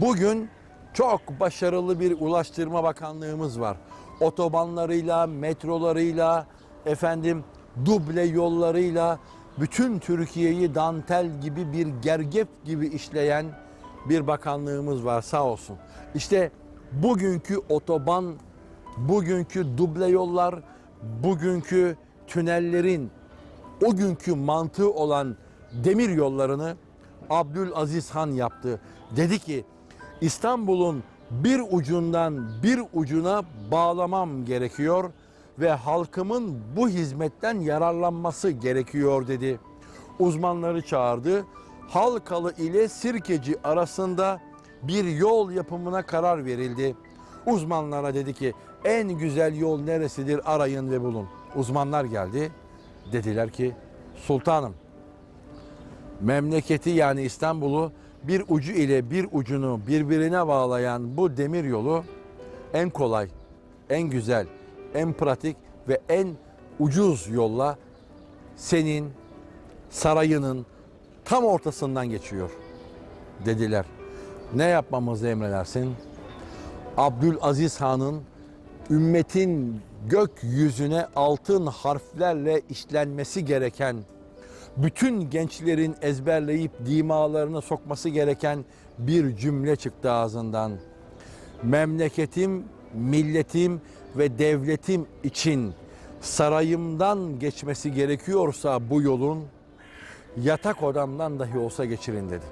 Bugün çok başarılı bir Ulaştırma Bakanlığımız var. Otobanlarıyla, metrolarıyla, efendim duble yollarıyla bütün Türkiye'yi dantel gibi bir gergef gibi işleyen bir bakanlığımız var sağ olsun. İşte bugünkü otoban, bugünkü duble yollar, bugünkü tünellerin o günkü mantığı olan demir yollarını Abdülaziz Han yaptı. Dedi ki İstanbul'un bir ucundan bir ucuna bağlamam gerekiyor ve halkımın bu hizmetten yararlanması gerekiyor dedi. Uzmanları çağırdı. Halkalı ile Sirkeci arasında bir yol yapımına karar verildi. Uzmanlara dedi ki en güzel yol neresidir arayın ve bulun. Uzmanlar geldi. Dediler ki sultanım memleketi yani İstanbul'u bir ucu ile bir ucunu birbirine bağlayan bu demir yolu en kolay, en güzel, en pratik ve en ucuz yolla senin sarayının tam ortasından geçiyor dediler. Ne yapmamızı emredersin? Abdülaziz Han'ın ümmetin gökyüzüne altın harflerle işlenmesi gereken bütün gençlerin ezberleyip dimalarına sokması gereken bir cümle çıktı ağzından. Memleketim, milletim ve devletim için sarayımdan geçmesi gerekiyorsa bu yolun yatak odamdan dahi olsa geçirin dedi.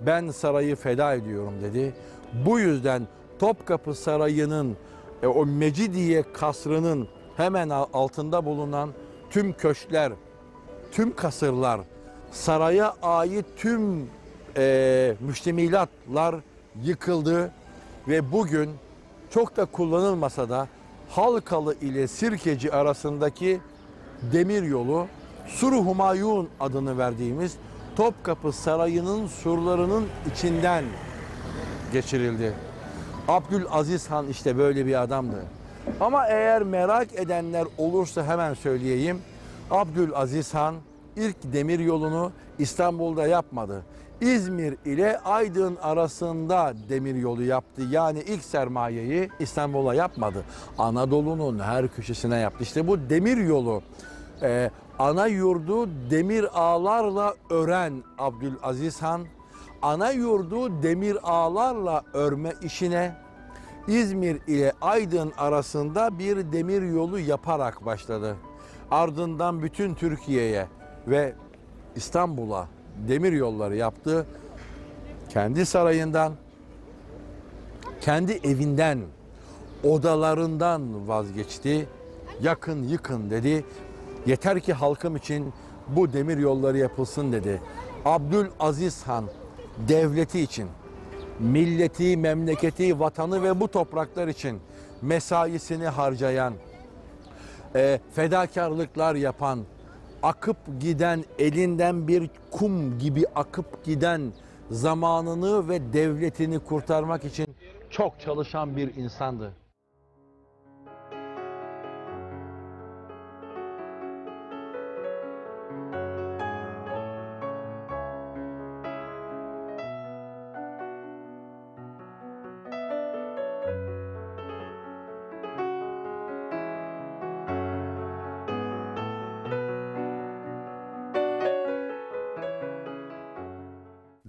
Ben sarayı feda ediyorum dedi. Bu yüzden Topkapı Sarayı'nın e, o Mecidiye kasrının hemen altında bulunan tüm köşkler, tüm kasırlar, saraya ait tüm e, müştemilatlar yıkıldı ve bugün çok da kullanılmasa da Halkalı ile Sirkeci arasındaki demir yolu Suru Humayun adını verdiğimiz Topkapı Sarayı'nın surlarının içinden geçirildi. Abdülaziz Han işte böyle bir adamdı. Ama eğer merak edenler olursa hemen söyleyeyim. Abdülaziz Han ilk demir yolunu İstanbul'da yapmadı. İzmir ile Aydın arasında demir yolu yaptı. Yani ilk sermayeyi İstanbul'a yapmadı. Anadolu'nun her köşesine yaptı. İşte bu demir yolu e, ana yurdu demir ağlarla ören Abdülaziz Han ana yurdu demir ağlarla örme işine İzmir ile Aydın arasında bir demir yolu yaparak başladı. Ardından bütün Türkiye'ye ve İstanbul'a demir yolları yaptı. Kendi sarayından, kendi evinden, odalarından vazgeçti. Yakın yıkın dedi. Yeter ki halkım için bu demir yolları yapılsın dedi. Abdülaziz Han devleti için, milleti, memleketi, vatanı ve bu topraklar için mesaisini harcayan, e, fedakarlıklar yapan, akıp giden, elinden bir kum gibi akıp giden zamanını ve devletini kurtarmak için çok çalışan bir insandı.